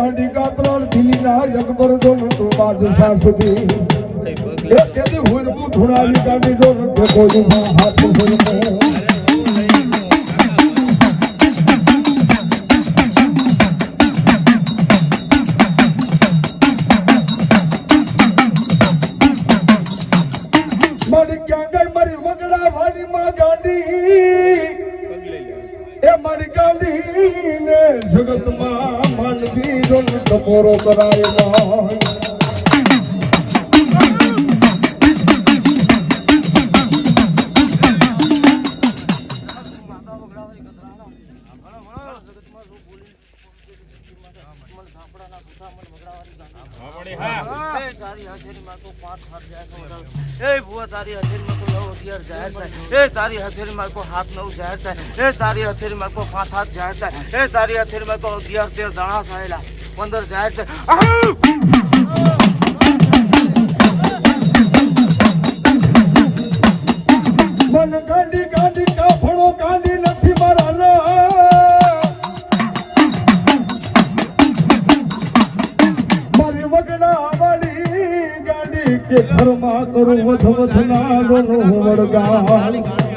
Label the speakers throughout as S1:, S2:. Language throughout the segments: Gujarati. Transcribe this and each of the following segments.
S1: માંડી દિલ્હીના ફડા ના કાતરાળ જગબર જો તું બાદશાહ સુધી. એ કેદી હુરમું ધુણાવી ગાંધી જો નથે કોઈ હાથ વગડા વાલી માં એ મારી કરાય
S2: જાય એ ભુવા, તારી હથેળીમાં કોઈ નવ અગિયાર જાહેર એ તારી હથેળીમાં તો હાથ નવ જાહેર થાય. એ તારી હથેળીમાં તો પાંચ હાથ જાહેર થાય. એ તારી હથેળીમાં તો અગિયાર તેર દાણા થયેલા. પંદર આહ!
S1: મન નથી મારા મારી વગડા વાળી ગાંડી કે ઘરમાં કરું વધ વધ ના ગોનું વળગા.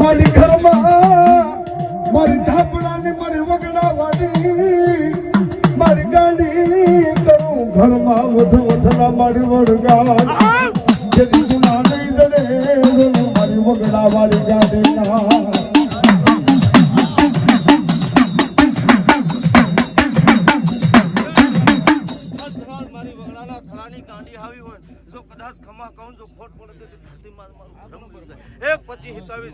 S1: મારી ઘરમાં મારી ઝાપડાની મારી વગડા વાળી મારી ગાંડી કરું ઘરમાં વધ વધના મારી વડગા જેથી ગુના નહીં જડે મારી વગડા વાળી ના
S2: મારી વગડાના ગાંડી આવી હોય, જો કદાચ ખમા કહું જો ખોટ પડે તો ધરતીમાં મારું ધર્મ બની જાય. એક પછી હિતાવી.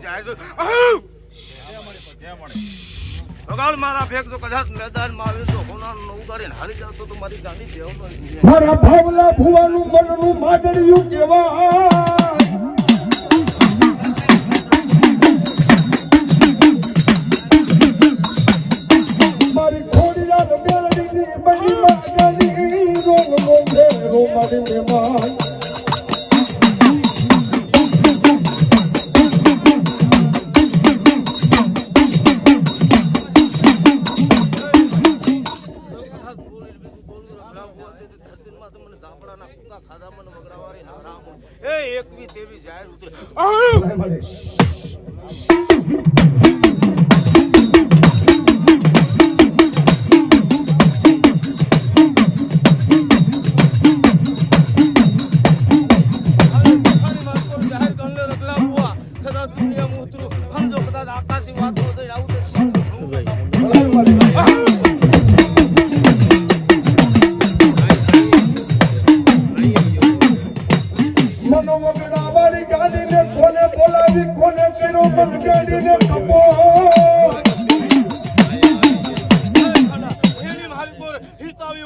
S2: મારા ભેગ જો મારી ગાંડી દેવનો જ
S1: મારા મારી ગાલી રોગ મોઢે રો મારી મહેમાન
S2: કદાચ બોલીને બીજું બોલું તો ભલા ભલા તે તે ધરતીમાં તો મને. એકવી તેવી જાહેર ઉતરે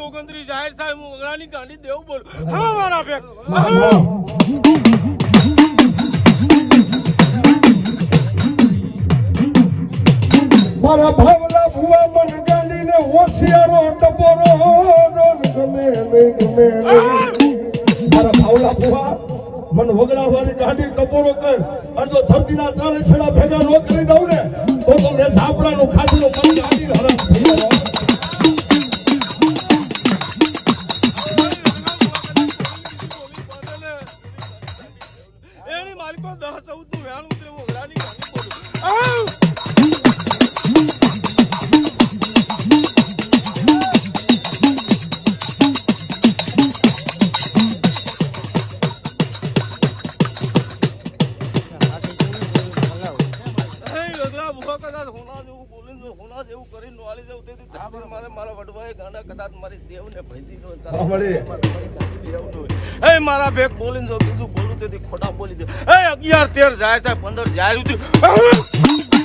S2: ઓગણત્રીસ જાહેર થાય હું વગડાની ગાંડી દેવું બોલ હા મારા ભેગ
S1: મારા ભાવલા ભુવા મન ગાંડીને હોશિયારો ટપોરો. ગમે નહીં ગમે મારા ભાવલા ભુવા મન વગડા વાળી ગાડી ટપોરો કર. અને જો ધરતીના ચાલે છેડા ભેગા નો કરી દઉં ને તો તો મેં ઝાપડાનો ખાધીનો મન ગાડી હરામ થઈ જવાનો.
S2: માલિકો દસ ચૌદનું વેણ ઉતરે કદાચ હોના જેવું બોલીને હોના જેવું કરીને જવું તેથી ધાબર મારે મારા વડવાએ ગાંડા કદાચ મારી દેવને ભજી દો એ મારા બેગ બોલીને જો બીજું બોલું તેથી ખોટા બોલી દે. એ અગિયાર તેર જાય થાય પંદર જાય ઉતરી